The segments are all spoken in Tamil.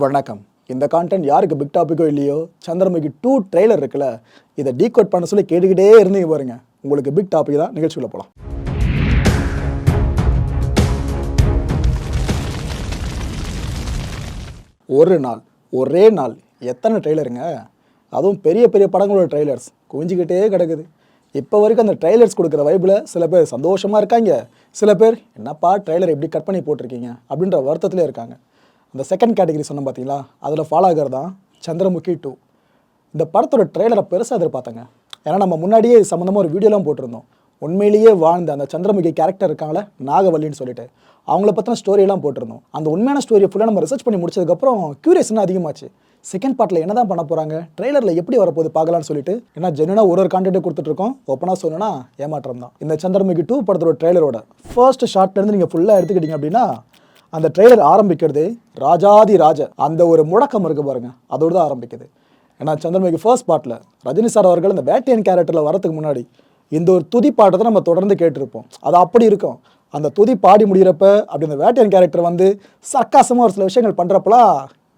வணக்கம். இந்த கான்டென்ட் யாருக்கு பிக் டாப்பிக்கோ இல்லையோ சந்திரமுகி டூ ட்ரெய்லர் இருக்குல்ல இதை டீகோட் பண்ண சொல்லி கேட்டுக்கிட்டே இருந்தீங்க பாருங்க. உங்களுக்கு பிக் டாபிக் தான் நிகழ்ச்சிக்குள்ள போகலாம் ஒரு நாள் ஒரே நாள் எத்தனை ட்ரெய்லருங்க அதுவும் பெரிய பெரிய படங்களோட ட்ரெய்லர்ஸ் குவிஞ்சிக்கிட்டே கிடக்குது. இப்போ வரைக்கும் அந்த ட்ரெய்லர்ஸ் கொடுக்குற வைப்பில் சில பேர் சந்தோஷமாக இருக்காங்க. சில பேர் என்னப்பா ட்ரெய்லர் எப்படி கட் பண்ணி போட்டிருக்கீங்க? அப்படின்ற வருத்தத்திலே இருக்காங்க. அந்த செகண்ட் கேட்டகரி சொன்னோம் பார்த்தீங்களா அதில் ஃபாலோ ஆகிறது தான் சந்திரமுகி டூ இந்த படத்தோட ட்ரெய்லரை பெருசாக எதிர்பார்த்தாங்க. ஏன்னா நம்ம முன்னாடியே இது சம்மந்தமாக ஒரு வீடியோலாம் போட்டிருந்தோம். உண்மையிலேயே வாழ்ந்த அந்த சந்திரமுகி கேரக்டர் இருக்காங்களே நாகவல்லின்னு சொல்லிட்டு. அவங்கள பற்றின ஸ்டோரியெல்லாம் போட்டிருந்தோம். அந்த உண்மையான ஸ்டோரியை ஃபுல்லாக நம்ம ரிசர்ச் பண்ணி முடிச்சதுக்கப்புறம் க்யூரியஸ்னா அதிகமாச்சு. செகண்ட் பார்ட்டில் என்ன தான் பண்ண போகிறாங்க ட்ரெய்லரில் எப்படி வரப்போகுது பார்க்கலாம்னு சொல்லிட்டு ஏன்னா ஜெனுனா ஒரு ஒரு கான்டென்ட் கொடுத்துட்ருக்கோம் ஓப்பனாக சொல்லணும்னா ஏமாற்றம் தான் இந்த சந்திரமுகி டூ படத்தோட ட்ரெய்லரோட ஃபர்ஸ்ட் ஷார்ட்லேருந்து நீங்கள் ஃபுல்லாக எடுத்துக்கிட்டீங்க அப்படின்னா அந்த ட்ரெய்லர் ஆரம்பிக்கிறது ராஜாதி ராஜ. அந்த ஒரு முழக்கம் இருக்கு பாருங்க. அதோடு தான் ஆரம்பிக்குது. ஏன்னா சந்திரமுகி ஃபர்ஸ்ட் பாட்டில் ரஜினி சார் அவர்கள் அந்த பேட்டியன் கேரக்டரில் வரதுக்கு முன்னாடி இந்த ஒரு துதி பாட்டத்தை நம்ம தொடர்ந்து கேட்டிருப்போம். அது அப்படி இருக்கும். அந்த துதி பாடி முடிகிறப்ப அப்படி அந்த வேட்டையன் கேரக்டர் வந்து சர்க்காசமாக ஒரு சில விஷயங்கள் பண்ணுறப்பலாம்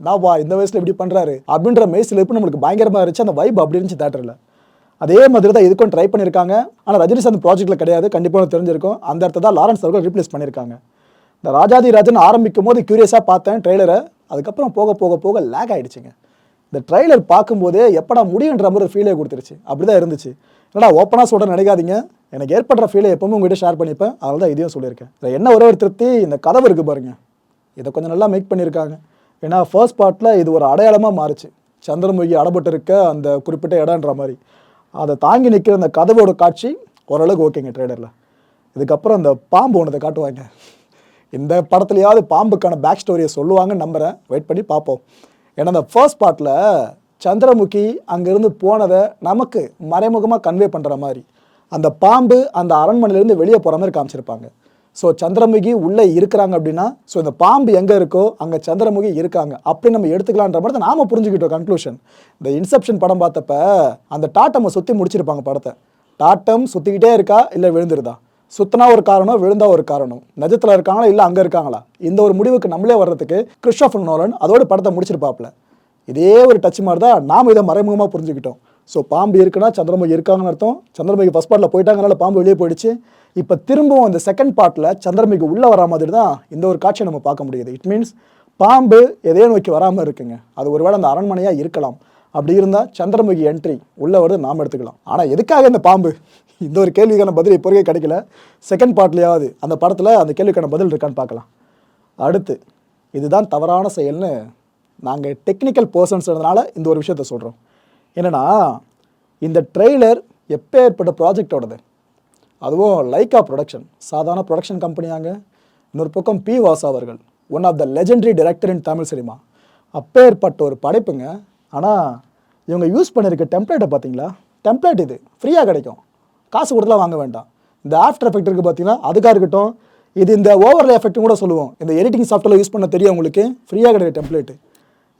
நான் வா இந்த வயசில் இப்படி பண்ணுறாரு அப்படின்ற மெய்ஸில் இப்போ நம்மளுக்கு பயங்கரமாக இருந்துச்சு. அந்த வைப் அப்படி இருந்துச்சு தேட்டரில் அதே மாதிரி தான் இதுக்கும் ட்ரை பண்ணியிருக்காங்க. ஆனால் ரஜினி சார் அந்த ப்ராஜெக்ட்டில் கிடையாது. கண்டிப்பாக தெரிஞ்சிருக்கும். அந்த இடத்த தான் லாரன்ஸ் அவர்கள் ரீப்ளேஸ் பண்ணியிருக்காங்க. இந்த ராஜாதிராஜன் ஆரம்பிக்கும் போது க்யூரியஸாக பார்த்தேன் ட்ரெய்லரை அதுக்கப்புறம் போக போக போக லேக் ஆகிடுச்சிங்க இந்த ட்ரெய்லர் பார்க்கும்போதே எப்படா முடியுன்ற மாதிரி ஒரு ஃபீலே கொடுத்துருச்சு. அப்படி தான் இருந்துச்சு. என்னடா ஓப்பனாக சொல்கிற நினைக்காதீங்க. எனக்கு ஏற்படுற ஃபீலை எப்பவுமே உங்ககிட்ட ஷேர் பண்ணிப்பேன். அதனால தான் இதையும் சொல்லியிருக்கேன். இதில் என்ன ஒரே ஒரு திருப்தி? இந்த கதவு இருக்குது பாருங்கள் இதை கொஞ்சம் நல்லா மேக் பண்ணியிருக்காங்க. ஏன்னா ஃபர்ஸ்ட் பார்ட்டில் இது ஒரு அடையாளமாக மாறுச்சு. சந்திரமுகி அடப்பட்டு இருக்க அந்த குறிப்பிட்ட இடம்ன்ற மாதிரி. அதை தாங்கி நிற்கிற அந்த கதவோட காட்சி ஓரளவுக்கு ஓகேங்க ட்ரெய்லரில் இதுக்கப்புறம் அந்த பாம்பு ஒன்றதை காட்டுவாங்க. இந்த படத்துலையாவது பாம்புக்கான பேக் ஸ்டோரியை சொல்லுவாங்கன்னு நம்புகிறேன் வெயிட் பண்ணி பார்ப்போம். ஏன்னா அந்த ஃபர்ஸ்ட் பார்ட்டில் சந்திரமுகி அங்கேருந்து போனதை நமக்கு மறைமுகமாக கன்வே பண்ணுற மாதிரி. அந்த பாம்பு அந்த அரண்மனையிலேருந்து வெளியே போகிற மாதிரி காமிச்சிருப்பாங்க. ஸோ சந்திரமுகி உள்ளே இருக்கிறாங்க அப்படின்னா ஸோ இந்த பாம்பு எங்கே இருக்கோ அங்கே சந்திரமுகி இருக்காங்க. அப்படி நம்ம எடுத்துக்கலான்ற மாதிரி தான் புரிஞ்சுக்கிட்டோம் கன்க்ளூஷன் இந்த இன்செப்ஷன் படம் பார்த்தப்ப அந்த டாட்டம்மை சுற்றி முடிச்சிருப்பாங்க படத்தை. டாட்டம் சுற்றிக்கிட்டே இருக்கா இல்லை விழுந்துருதா? சுத்தனா ஒரு காரணம் விழுந்தா ஒரு காரணம். நிஜத்தில் இருக்காங்களா இல்லை அங்கே இருக்காங்களா? இந்த ஒரு முடிவுக்கு நம்மளே வர்றதுக்கு கிறிஸ்டோஃபர் நோலன் அதோட படத்தை முடிச்சிருப்பாப்ல இதே ஒரு டச் மாதிரி தான் நாம் இதை மறைமுகமாக புரிஞ்சுக்கிட்டோம். ஸோ பாம்பு இருக்குன்னா சந்திரமுகி இருக்காங்கன்னு அர்த்தம். சந்திரமுகி ஃபஸ்ட் பார்ட்டில் போயிட்டாங்கனால பாம்பு வெளியே போயிடுச்சு. இப்போ திரும்பவும் இந்த செகண்ட் பார்ட்டில் சந்திரமுகி உள்ளே வரா மாதிரி தான் இந்த ஒரு காட்சியை நம்ம பார்க்க முடியுது. இட் மீன்ஸ் பாம்பு எதையோ நோக்கி வராமல் இருக்குங்க. அது ஒருவேளை அந்த அரண்மனையாக இருக்கலாம். அப்படி இருந்தால் சந்திரமுகி என்ட்ரி உள்ளே வருது நாம் எடுத்துக்கலாம். ஆனால் எதுக்காக இந்த பாம்பு? இந்த ஒரு கேள்விக்கான பதில் இப்போ வரைக்கும் கிடைக்கல. செகண்ட் பார்ட்லையாவது அந்த படத்தில் அந்த கேள்விக்கான பதில் இருக்கான்னு பார்க்கலாம். அடுத்து இதுதான் தவறான செயல்னு நாங்கள் டெக்னிக்கல் பர்சன்ஸ்ன்றதுனால இந்த ஒரு விஷயத்த சொல்கிறோம் என்னென்னா இந்த ட்ரெய்லர் எப்போ ஏற்பட்ட ப்ராஜெக்டோடது அதுவும் லைக்கா ப்ரொடக்ஷன் சாதாரண ப்ரொடக்ஷன் கம்பெனியாங்க இன்னொரு பக்கம் பி வாசா அவர்கள் one of the legendary director in Tamil cinema அப்பேற்பட்ட ஒரு படைப்புங்க ஆனால் இவங்க யூஸ் பண்ணியிருக்க டெம்ப்ளேட்டை பார்த்தீங்களா டெம்ப்ளேட் இது. ஃப்ரீயாக கிடைக்கும். காசு கொடுத்துலாம் வாங்க வேண்டாம். இந்த ஆஃப்டர் எஃபெக்ட் இருக்குது பார்த்தீங்கன்னா அதுக்காக இருக்கட்டும். இது இந்த ஓவர்லே எஃபெக்ட்டும் கூட சொல்லுவோம். இந்த எடிட்டிங் சாஃப்ட்வேர் யூஸ் பண்ண தெரியும் உங்களுக்கு. ஃப்ரீயாக கிடைக்கிற டெம்ப்ளேட்டு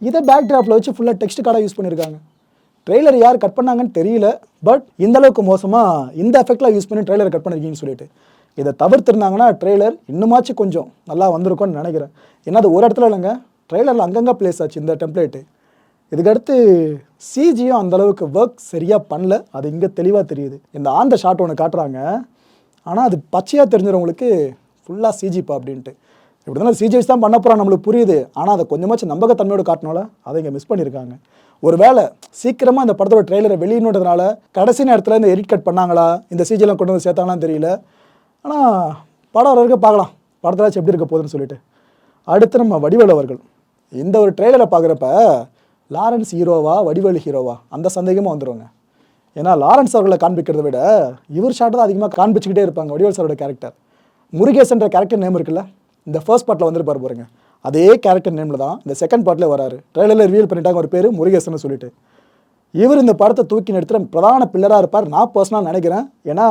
இதை பேக்ட்ராப்பில் வச்சு ஃபுல்லாக டெக்ஸ்ட் கார்டாக யூஸ் பண்ணியிருக்காங்க ட்ரெய்லர் யார் கட் பண்ணாங்கன்னு தெரியல. பட் இந்த அளவுக்கு மோசமாக இந்த எஃபெக்ட்லாம் யூஸ் பண்ணி ட்ரெய்லர் கட் பண்ணிருக்கீங்கன்னு சொல்லிட்டு. இதை தவிர்த்திருந்தாங்கன்னா ட்ரெய்லர் இன்னுமாச்சும் கொஞ்சம் நல்லா வந்திருக்கும்னு நினைக்கிறேன். ஏன்னா அது ஒரு இடத்துல இல்லைங்க? ட்ரெய்லரில் அங்கங்கே ப்ளேஸ் ஆச்சு இந்த டெம்ப்ளேட்டு இதுக்கடுத்து சிஜியும் அந்தளவுக்கு ஒர்க் சரியாக பண்ணல. அது இங்கே தெளிவாக தெரியுது. இந்த ஆந்த ஷாட் ஒன்று காட்டுறாங்க. ஆனால் அது பச்சையாக தெரிஞ்சவங்களுக்கு ஃபுல்லாக சிஜிப்பா அப்படின்ட்டு. இப்படி தானே சிஜிஎஸ் தான் பண்ண போகிறான் நம்மளுக்கு புரியுது. ஆனால் அதை கொஞ்சமாச்சும் நம்பகத்தன்மையோடு காட்டினால அதை இங்கே மிஸ் பண்ணியிருக்காங்க. ஒருவேளை சீக்கிரமாக இந்த படத்தோட ட்ரெய்லரை வெளியிடுறதுனால கடைசி நேரத்தில் இந்த எடிட் கட் பண்ணாங்களா? இந்த சிஜிலாம் கொண்டு வந்து சேர்த்தாங்களான்னு தெரியல. ஆனால் படம் வர வரைக்கும் பார்க்கலாம். படத்தில் எப்படி இருக்க போகுதுன்னு சொல்லிட்டு. அடுத்து நம்ம வடிவேலு அவர்கள். இந்த ஒரு ட்ரெய்லரை பார்க்குறப்ப லாரன்ஸ் ஹீரோவா வடிவேலு ஹீரோவா? அந்த சந்தேகமாக வந்துருவாங்க ஏன்னா லாரன்ஸ் அவர்களை காண்பிக்கிறத விட இவர் ஷாட் தான் அதிகமாக காண்பிச்சுக்கிட்டே இருப்பாங்க வடிவேல் சாரோட கேரக்டர் முருகேசன்ற கேரக்டர் நேம் இருக்குல்ல இந்த ஃபர்ஸ்ட் பார்ட்டில் வந்துருப்பார் பாருங்க. அதே கேரக்டர் நேமில் தான் இந்த செகண்ட் பார்ட்டில் வராரு. ட்ரெய்லரில் ரிவீல் பண்ணிட்டாங்க ஒரு பேர் முருகேசன் சொல்லிட்டு. இவர் இந்த படத்தை தூக்கி நிறுத்துகிற பிரதான பில்லராக இருப்பார். நான் பர்சனலாக நினைக்கிறேன். ஏன்னா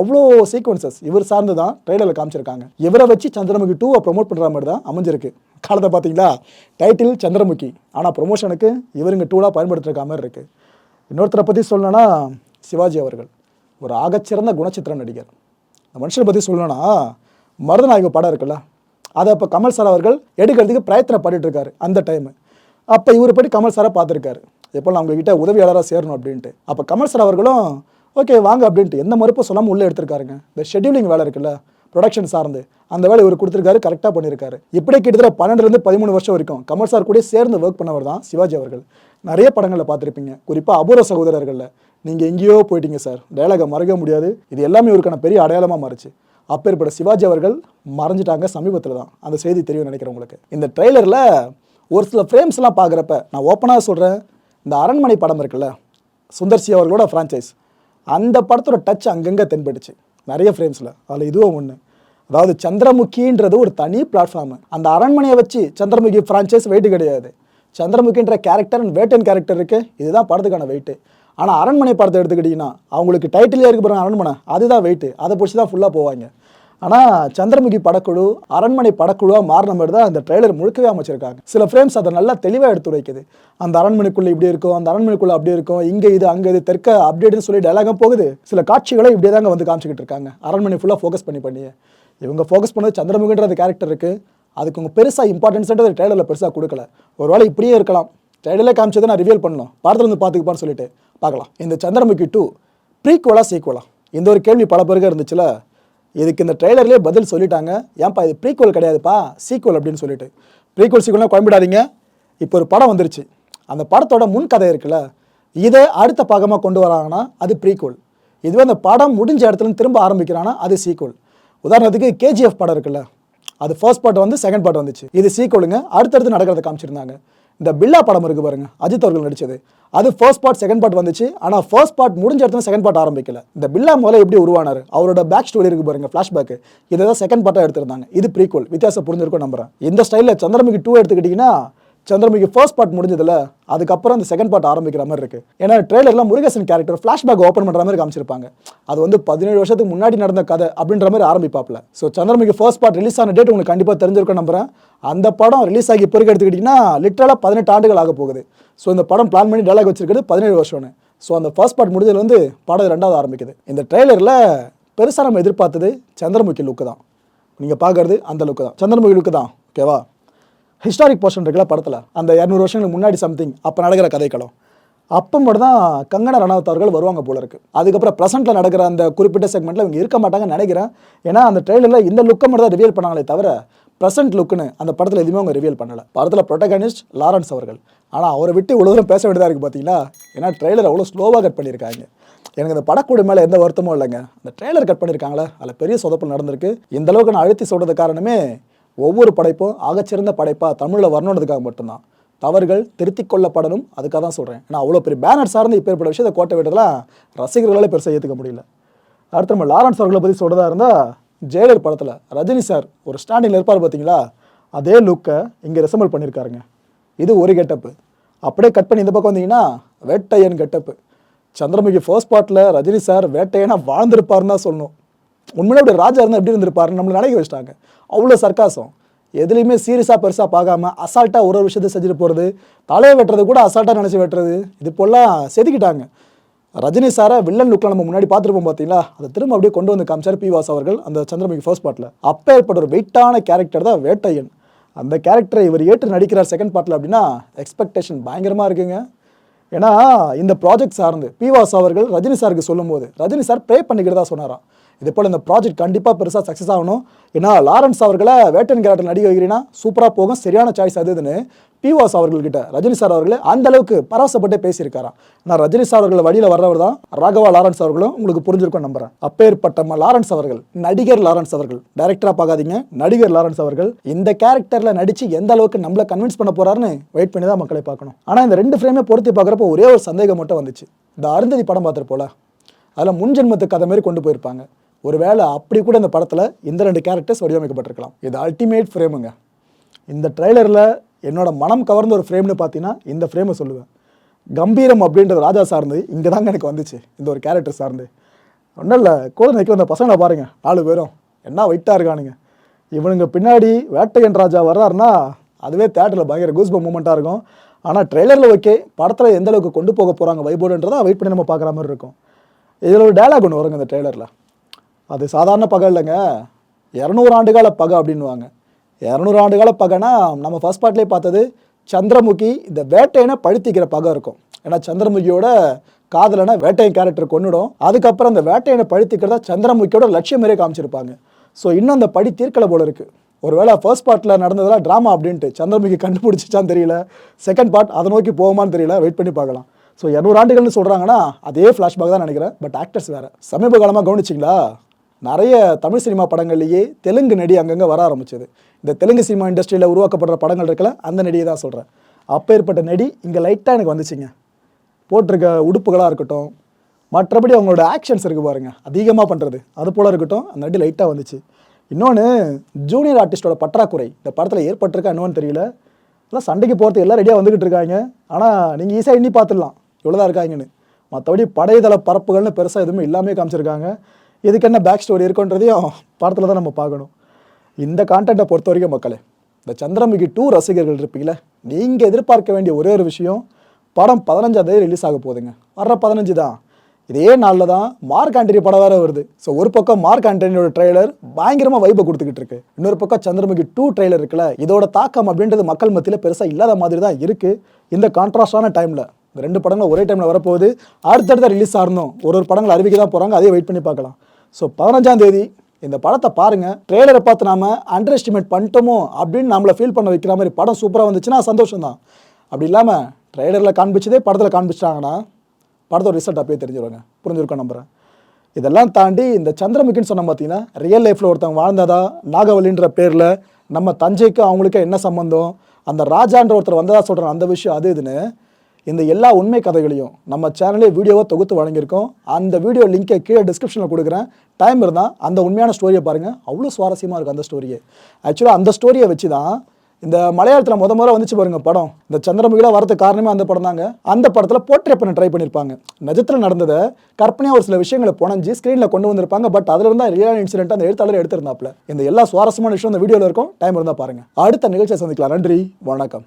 அவ்வளோ சீக்வன்சஸ் இவர் சார்ந்து தான் ட்ரெய்லரில் காமிச்சிருக்காங்க. இவரை வச்சு சந்திரமுகி டூவை ப்ரொமோட் பண்ணுற மாதிரி தான் அமைஞ்சிருக்கு. காலத்தை பார்த்தீங்களா? டைட்டில் சந்திரமுகி. ஆனால் ப்ரொமோஷனுக்கு இவருங்க டூலாக பயன்படுத்திருக்க மாதிரி இருக்குது இன்னொருத்தரை பற்றி சொல்லணும்னா சிவாஜி அவர்கள். ஒரு ஆகச்சிறந்த குணச்சித்திர நடிகர். இந்த மனுஷனை பற்றி சொல்லணும்னா மருதநாயக படம் இருக்குல்ல அதை இப்போ கமல் சார் அவர்கள் எடுக்கிறதுக்கு பிரயத்தனப்பட்டுட்டு இருக்காரு அந்த டைமு அப்போ இவர் படி கமல் சாரை பார்த்துருக்காரு. எப்போ நான் உங்ககிட்ட உதவியாளராக சேரணும் அப்படின்ட்டு. அப்போ கமல் சார் அவர்களும் ஓகே வாங்க அப்படின்ட்டு. எந்த மறுப்பும் சொல்லாமல் உள்ளே எடுத்திருக்காருங்க. இந்த ஷெட்யூலிங் வேலை இருக்குல்ல ப்ரொடக்ஷன் சார்ந்து. அந்த வேலை இவர் கொடுத்துருக்காரு கரெக்டாக பண்ணியிருக்காரு. இப்படி கிட்டத்தட்ட பன்னெண்டுலேருந்து பதிமூணு வருஷம் வரைக்கும் கமல் சார் கூட சேர்ந்து ஒர்க் பண்ணவர் தான் சிவாஜி அவர்கள். நிறைய படங்களில் பார்த்துருப்பீங்க. குறிப்பாக அபூர்வ சகோதரர்களில். நீங்கள் எங்கேயோ போயிட்டீங்க சார். டயலாகை மறக்க முடியாது. இது எல்லாமே இவருக்கான பெரிய அடையாளமாக மாறுச்சு. அப்பேற்பட்ட சிவாஜி அவர்கள் மறைஞ்சிட்டாங்க சமீபத்தில் தான். அந்த செய்தி தெரியும் நினைக்கிறேன் உங்களுக்கு. இந்த ட்ரெய்லரில் ஒரு சில ஃப்ரேம்ஸ்லாம் பார்க்குறப்ப நான் ஓப்பனாக சொல்கிறேன் இந்த அரண்மனை படம் இருக்குல்ல சுந்தர்சி அவர்களோட ஃப்ரான்ச்சைஸ் அந்த படத்தோட டச் அங்கங்கே தென்பட்டுச்சு. நிறைய ஃப்ரேம்ஸில் அதில் இதுவும் ஒன்று அதாவது சந்திரமுகின்றது ஒரு தனி பிளாட்ஃபார்மு அந்த அரண்மனையை வச்சு சந்திரமுகி ஃப்ரான்ச்சைஸ் வெயிட்டு கிடையாது. சந்திரமுகின்ற கேரக்டர் அண்ட் வேட்டன் கேரக்டர் இருக்குது இதுதான் படத்துக்கான வெயிட்டு ஆனால் அரண்மனை படத்தை எடுத்துக்கிட்டிங்கன்னா அவங்களுக்கு டைட்டிலே இருக்க போகிற அரண்மனை. அதுதான் வெயிட்டு அதை பிடிச்சி தான் ஃபுல்லாக போவாங்க. ஆனால் சந்திரமுகி படக்குழு அரண்மனை படக்குழுவாக மாறின மாதிரி தான் அந்த ட்ரெய்லர் முழுக்கவே அமைச்சிருக்காங்க. சில ஃப்ரேம்ஸ் அதை நல்லா தெளிவாக எடுத்து வைக்குது. அந்த அரண்மனைக்குள்ளே இப்படி இருக்கும் அந்த அரண்மனைக்குள்ளே அப்படி இருக்கும் இங்கே இது அங்கே இது தெற்க அப்டேட்னு சொல்லி டயலாகும் போகுது. சில காட்சிகளை இப்படியே தாங்க வந்து காமிச்சிக்கிட்டு இருக்காங்க. அரண்மனை ஃபுல்லாக ஃபோக்கஸ் பண்ணி பண்ணி இவங்க ஃபோக்கஸ் பண்ணது சந்திரமுகின்ற கேரக்டர் இருக்குது அதுக்கு உங்க பெருசாக இம்பார்ட்டன்ஸ்ன்றது ட்ரெய்லரில் பெருசாக கொடுக்கல. ஒருவேளை இப்படியே இருக்கலாம். ட்ரெய்லரில் காமிச்சதை நான் ரிவியல் பண்ணணும். படத்துல இருந்து பார்த்துக்குப்பான்னு சொல்லிட்டு. பார்க்கலாம். இந்த சந்திரமுகி டூ ப்ரீக்குவலா சீக்குவலா இந்த ஒரு கேள்வி பல பேருக்கு இருந்துச்சுல. இதுக்கு இந்த ட்ரெய்லர்லேயே பதில் சொல்லிட்டாங்க. ஏன்பா இது ப்ரீக்குவல் கிடையாதுப்பா சீக்குவல் அப்படின்னு சொல்லிட்டு. ப்ரீக்குவல் சீக்குவல்னா குழம்பிடாதீங்க. இப்போ ஒரு படம் வந்துருச்சு. அந்த படத்தோட முன் கதை இருக்குல்ல இதை அடுத்த பாகமாக கொண்டு வராங்கன்னா அது ப்ரீக்குவல் இதுவே அந்த படம் முடிஞ்ச இடத்துல திரும்ப ஆரம்பிக்கிறாங்கன்னா அது சீக்குவல் உதாரணத்துக்கு கேஜிஎஃப் படம் இருக்குல்ல அது ஃபர்ஸ்ட் பார்ட் வந்து செகண்ட் பார்ட் வந்துச்சு. இது சீக்குவலுங்க அடுத்தடுத்து நடக்கிறத காமிச்சிருந்தாங்க. இந்த பில்லா படம் இருக்குது பாருங்க அஜித் அவர்கள் நடிச்சது. அது ஃபர்ஸ்ட் பார்ட் செகண்ட் பார்ட் வந்துச்சு. ஆனால் ஃபர்ஸ்ட் பார்ட் முடிஞ்ச இடத்துல செகண்ட் பார்ட் ஆரம்பிக்கல. இந்த பில்லா முதல்ல எப்படி உருவானார்? அவரோட பேக் ஸ்டோரி இருக்கு பாருங்க ஃப்ளாஷ்பேக் இதை தான் செகண்ட் பார்ட்டாக எடுத்திருந்தாங்க. இது ப்ரீக்குவல் வித்தியாசம் புரிஞ்சிருக்கும் நம்புறேன். இந்த ஸ்டைலில் சந்திரமுகி டூ எடுத்துக்கிட்டிங்கன்னா சந்திரமுகி ஃபர்ஸ்ட் பார்ட் முடிஞ்சதுல அதுக்கப்புறம் அந்த செகண்ட் பார்ட் ஆரம்பிக்கிற மாதிரி இருக்கு. ஏன்னா ட்ரெய்லர்லாம் முருகேசன் கேரக்டர் ஃபிளாஷ்பேக் ஓப்பன் பண்ற மாதிரி காமிச்சிருப்பாங்க. அது வந்து பதினேழு வருஷத்துக்கு முன்னாடி நடந்த கதை அப்படின்ற மாதிரி ஆரம்பிப்பாப்ல so Chandramukhi first part release ஆன டேட் உங்களுக்கு கண்டிப்பாக தெரிஞ்சிருக்க நம்புறேன். அந்த படம் ரிலீஸ் ஆகி இப்போ இருக்க எடுத்துக்கிட்டிங்கன்னா லிட்டரலாக பதினெட்டு ஆண்டுகள் ஆக போகுது. ஸோ இந்த படம் பிளான் பண்ணி டயலாக் வச்சிருக்கிறது பதினேழு வருஷம்னு. ஸோ அந்த ஃபர்ஸ்ட் பார்ட் முடிஞ்சதுல வந்து படம் ரெண்டாவது ஆரம்பிக்குது. இந்த ட்ரெய்லரில் பெருசாக நம்ம எதிர்பார்த்தது சந்திரமுகி லுக்கு தான். நீங்கள் பார்க்கறது அந்த லுக்கு தான். சந்திரமுகி லுக்கு தான். ஓகேவா ஹிஸ்டாரிக் போர்ஷன் இருக்குல்ல படத்தில். அந்த இரநூறு வருஷங்களுக்கு முன்னாடி சம்திங் அப்போ நடக்கிற கதைக்களம். அப்போ மட்டும் தான் கங்கனா ரணாவத் அவர்கள் வருவாங்க போல இருக்கு. அதுக்கப்புறம் ப்ரெசென்ட்டில் நடக்கிற அந்த குறிப்பிட்ட செக்மெண்ட்டில் இவங்க இருக்க மாட்டாங்கன்னு நினைக்கிறேன். ஏன்னா அந்த ட்ரெயிலரில் இந்த லுக்கை மட்டும் தான் ரிவியல் பண்ணாங்களே தவிர ப்ரெசென்ட் லுக்குன்னு அந்த படத்தில் எதுவுமே அவங்க ரிவியல் பண்ணலை. படத்தில் ப்ரொட்டகனிஸ்ட் லாரன்ஸ் அவர்கள். ஆனால் அவரை விட்டு இவ்வளோ தூரம் பேச வேண்டியதாக இருக்குது பார்த்தீங்களா ஏன்னா ட்ரெய்லர் அவ்வளோ ஸ்லோவாக கட் பண்ணியிருக்காங்க. எனக்கு அந்த படக்கூட மேலே எந்த வருத்தமும் இல்லைங்க. அந்த ட்ரெய்லர் கட் பண்ணியிருக்காங்களே அதில் பெரிய சொதப்பல் நடந்திருக்கு. இந்த அளவுக்கு நான் அழுத்தி சொல்கிறது காரணமே ஒவ்வொரு படைப்பும் ஆகச்சிறந்த படைப்பாக தமிழில் வரணுன்றதுக்காக மட்டும்தான். தவறுகள் திருத்திக் கொள்ளப்படணும் அதுக்காக தான் சொல்கிறேன் ஏன்னா அவ்வளோ பெரிய பேனர் சார்ந்து இப்போ ஏற்பட்ட விஷயத்தை கோட்டை விட்டதெல்லாம் ரசிகர்களால் பெருசாக ஏற்றுக்க முடியல. அடுத்து நம்ம லாரன்ஸ் அவர்களை பற்றி சொல்கிறதா இருந்தால் ஜெயலர் படத்தில் ரஜினி சார் ஒரு ஸ்டாண்டிங்கில் இருப்பார் பார்த்தீங்களா அதே லுக்கை இங்கே ரெசம்பிள் பண்ணியிருக்காருங்க இது ஒரு கெட்டப்பு அப்படியே கட் பண்ணி இந்த பக்கம் வந்தீங்கன்னா வேட்டையன் கெட்டப்பு சந்திரமுகி ஃபர்ஸ்ட் பார்ட்டில் ரஜினி சார் வேட்டையனாக வாழ்ந்திருப்பாருன்னு தான் சொல்லணும். உண்மையிலே அப்படி ராஜா இருந்தால் எப்படி இருந்திருப்பாரு நம்மளை நினைக்க வச்சிட்டாங்க. அவ்வளோ சர்க்காசம். எதுலேயுமே சீரியஸாக பெருசாக பார்க்காம அசால்ட்டாக ஒரு ஒரு விஷயத்தை செஞ்சுட்டு போகிறது தலையை வெட்டுறது கூட அசால்ட்டாக நினச்சி வெட்டுறது. இது போலாம் செதுக்கிட்டாங்க. ரஜினி சாரை வில்லன் லுக்கில் நம்ம முன்னாடி பார்த்துருப்போம் பார்த்தீங்களா? அதை திரும்ப அப்படியே கொண்டு வந்து காமிச்சார் பி வாஸ் அவர்கள் அந்த சந்திரமுகி ஃபர்ஸ்ட் பார்ட்டில் அப்போ ஏற்பட்ட ஒரு வெயிட்டான கேரக்டர் தான் வேட்டையன். அந்த கேரக்டரை இவர் ஏற்று நடிக்கிறார் செகண்ட் பார்ட்டில் அப்படின்னா எக்ஸ்பெக்டேஷன் பயங்கரமாக இருக்குங்க. ஏன்னா இந்த ப்ராஜெக்ட் சார்ந்து பி வாஸ் அவர்கள் ரஜினி சாருக்கு சொல்லும்போது ரஜினி சார் ப்ரே பண்ணிக்கிறதா சொன்னாராம். இதே போல் இந்த ப்ராஜெக்ட் கண்டிப்பாக பெருசாக சக்ஸஸ் ஆகணும். ஏன்னா லாரன்ஸ் அவர்களை வேட்டன் கேரக்டர் நடிக்க வைக்கிறீங்கன்னா சூப்பராக போகும். சரியான சாய்ஸ் அது இதுன்னு பி அவர்கள்கிட்ட ரஜினி சார் அவர்களே அந்த அளவுக்கு பராசப்பட்டே பேசியிருக்காராம். நான் ரஜினி சார் அவர்கள் வழியில் வர்றவர் தான். ராகவா லாரன்ஸ் அவர்களும் உங்களுக்கு புரிஞ்சிருக்கும் நம்புறேன். அப்பேற்பட்ட லாரன்ஸ் அவர்கள் நடிகர் லாரன்ஸ் அவர்கள். டைரக்டராக பார்க்காதீங்க. நடிகர் லாரன்ஸ் அவர்கள் இந்த கேரக்டரில் நடித்து எந்த அளவுக்கு நம்மளை கன்வின்ஸ் பண்ண போறாருன்னு வெயிட் பண்ணி தான் மக்களை பார்க்கணும். ஆனால் இந்த ரெண்டு ஃப்ரேமே பொருத்தி பார்க்குறப்போ ஒரே ஒரு சந்தேகம் மட்டும் வந்துச்சு. இந்த அருந்ததி படம் பார்த்துருப்போல அதில் முன்ஜென்மத்து கதை மாதிரி கொண்டு போயிருப்பாங்க. ஒருவேளை அப்படி கூட இந்த படத்தில் இந்த ரெண்டு கேரக்டர்ஸ் வடிவமைக்கப்பட்டிருக்கலாம். இது அல்டிமேட் ஃப்ரேமுங்க இந்த ட்ரெய்லரில் என்னோடய மனம் கவர்ந்த ஒரு ஃப்ரேம்னு பார்த்தீங்கன்னா இந்த ஃப்ரேமை சொல்லுவேன். கம்பீரம் அப்படின்றது ராஜா சார்ந்து இங்கே தாங்க எனக்கு வந்துச்சு இந்த ஒரு கேரக்டர் சார்ந்து. ஒன்றும் இல்லை கூட நிற்க வந்த பசங்களை பாருங்கள் நாலு பேரும். என்ன வெயிட்டாக இருக்கானுங்க. இவனுங்க பின்னாடி வேட்டையன் ராஜா வர்றாருன்னா அதுவே தேட்டரில் பயங்கர கூஸ்ப மூமெண்ட்டாக இருக்கும். ஆனால் ட்ரெய்லரில் ஓகே படத்தில் எந்த அளவுக்கு கொண்டு போக போகிறாங்க வைபோடுன்றதை வெயிட் பண்ணி நம்ம பார்க்குற மாதிரி இருக்கும். இதில் ஒரு டயலாக் ஒன்று வருங்க இந்த ட்ரெய்லரில் அது சாதாரண பகை இல்லைங்க. இரநூறு ஆண்டுகால பகை அப்படின்னுவாங்க. இரநூறு ஆண்டுகால பகைனா நம்ம ஃபர்ஸ்ட் பார்ட்லேயே பார்த்தது சந்திரமுகி இந்த வேட்டையனை பழுத்திக்கிற பகை இருக்கும். ஏன்னா சந்திரமுகியோட காதலனை வேட்டையன் கேரக்டர் கொண்டுடும் அதுக்கப்புறம் அந்த வேட்டையனை பழுத்திக்கிறதா சந்திரமுகியோட லட்சியம் காமிச்சிருப்பாங்க. ஸோ இன்னும் அந்த படி தீர்க்கலை போல இருக்குது ஒருவேளை ஃபர்ஸ்ட் பார்ட்டில் நடந்ததெல்லாம் ட்ராமா அப்படின்ட்டு சந்திரமுகி கண்டுபிடிச்சிச்சான்னு தெரியல. செகண்ட் பார்ட் அதை நோக்கி போகுமான்னு தெரியல. வெயிட் பண்ணி பார்க்கலாம். ஸோ இரநூறு ஆண்டுகள்னு சொல்கிறாங்கன்னா அதே ஃப்ளாஷ்பேக் தான் நினைக்கிறேன். பட் ஆக்டர்ஸ் வேறு. சமீப காலமாக கவனிச்சிங்களா? நிறைய தமிழ் சினிமா படங்கள்லேயே தெலுங்கு நடி அங்கங்கே வர ஆரம்பிச்சது. இந்த தெலுங்கு சினிமா இண்டஸ்ட்ரியில் உருவாக்கப்படுற படங்கள் இருக்கல அந்த நடியை தான் சொல்கிறேன் அப்பேற்பட்ட நடி இங்கே லைட்டாக எனக்கு வந்துச்சுங்க. போட்டிருக்க உடுப்புகளாக இருக்கட்டும் மற்றபடி அவங்களோட ஆக்ஷன்ஸ் இருக்குது பாருங்கள் அதிகமாக பண்ணுறது அது போல் இருக்கட்டும் அந்த நடி லைட்டாக வந்துச்சு. இன்னொன்று ஜூனியர் ஆர்டிஸ்டோட பற்றாக்குறை. இந்த படத்தில் ஏற்பட்டிருக்கா என்னோன்னு தெரியல. எல்லாம் சண்டைக்கு போகிறது எல்லாம் ரெடியாக வந்துக்கிட்டு இருக்காங்க. ஆனால் நீங்கள் ஈஸியாக எண்ணி பார்த்துடலாம். இவ்வளோதான் இருக்காங்கன்னு. மற்றபடி படைதள பரப்புகள்னு பெருசாக எதுவுமே இல்லாமல் காமிச்சிருக்காங்க. இதுக்கு என்ன பேக் ஸ்டோரி இருக்குன்றதையும் படத்தில் தான் நம்ம பார்க்கணும். இந்த கான்டென்ட்டை பொறுத்த வரைக்கும் மக்களே இந்த சந்திரமுகி டூ ரசிகர்கள் இருப்பீங்களே நீங்கள் எதிர்பார்க்க வேண்டிய ஒரே ஒரு விஷயம் படம் பதினஞ்சாம் தேதி ரிலீஸ் ஆக போகுதுங்க. வர்ற பதினஞ்சு தான். இதே நாளில் தான் மார்க் ஆண்டனி படம் வேறு வருது. ஸோ ஒரு பக்கம் மார்க் ஆண்டனியோட ட்ரெய்லர் பயங்கரமாக வைப்பை கொடுத்துக்கிட்டு இருக்கு. இன்னொரு பக்கம் சந்திரமுகி டூ ட்ரெய்லர் இருக்குல்ல இதோட தாக்கம் அப்படின்றது மக்கள் மத்தியில் பெருசாக இல்லாத மாதிரி தான் இருக்குது இந்த கான்ட்ராஸ்டான டைமில் இந்த ரெண்டு படங்களும் ஒரே டைமில் வரப்போகுது. அடுத்தடுத்த ரிலீஸ் ஆகணும் ஒரு ஒரு படங்கள் அறிவிக்க தான் போகிறாங்க அதே வெயிட் பண்ணி பார்க்கலாம். ஸோ பதினஞ்சாம் தேதி இந்த படத்தை பாருங்கள் ட்ரெய்லரை பார்த்து நாம அண்டர் எஸ்டிமேட் பண்ணிட்டோமோ அப்படின்னு நம்மளை ஃபீல் பண்ண வைக்கிற மாதிரி படம் சூப்பராக வந்துச்சுன்னா சந்தோஷம் தான் அப்படி இல்லாமல் ட்ரெய்லரில் காண்பிச்சதே படத்தில் காண்பிச்சிட்டாங்கன்னா படத்தோட ரிசல்ட் அப்படியே தெரிஞ்சிருவாங்க. புரிஞ்சிருக்கோம் நம்புகிறேன் இதெல்லாம் தாண்டி இந்த சந்திரமுகின்னு சொன்ன பார்த்தீங்கன்னா ரியல் லைஃப்பில் ஒருத்தவங்க வாழ்ந்ததா நாகவல்லின்ற பேரில் நம்ம தஞ்சைக்கு அவங்களுக்கு என்ன சம்மந்தம் அந்த ராஜான்ற ஒருத்தர் வந்ததாக சொல்கிற அந்த விஷயம் அது இதுன்னு இந்த எல்லா உண்மை கதைகளையும் நம்ம சேனலே வீடியோவாக தொகுத்து வழங்கியிருக்கோம். அந்த வீடியோ லிங்கை கீழே டிஸ்கிரிப்ஷனில் கொடுக்குறேன். டைம் இருந்தால் அந்த உண்மையான ஸ்டோரியை பாருங்கள் அவ்வளோ சுவாரஸ்யமாக இருக்கும் அந்த ஸ்டோரியை ஆக்சுவலாக அந்த ஸ்டோரியை வச்சு தான் இந்த மலையாளத்தில் முத முதல்ல வந்துச்சு பாருங்க படம். இந்த சந்திரமுகிலாம் வரது காரணமே அந்த படம் தாங்க. அந்த படத்தில் போர்ட்ரேட் பண்ண ட்ரை பண்ணியிருப்பாங்க. நிஜத்தில் நடந்ததை கற்பனையாக ஒரு சில விஷயங்களை புனஞ்சி ஸ்க்ரீனில் கொண்டு வந்திருப்பாங்க. பட் அதில் இருந்தால் ரியலான இன்சிடென்ட் அந்த எழுத்தாளர் எடுத்திருந்தாப்ல இந்த எல்லா சுவாரஸ்யமான விஷயம் இந்த வீடியோவில் இருக்கும். டைம் இருந்தால் பாருங்க. அடுத்த நிகழ்ச்சியை சந்திக்கலாம். நன்றி. வணக்கம்.